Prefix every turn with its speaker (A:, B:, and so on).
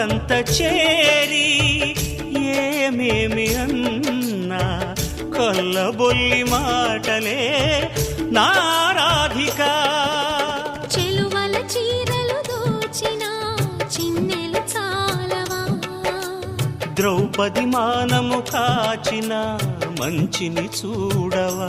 A: చేరి ఏమేమి అన్నా కొల్లబొల్లి మాటలే నారాధిక.
B: చెలువల చీరలు దోచిన చిన్నెలు చాలవా?
A: ద్రౌపది మానము కాచిన మంచిని చూడవా?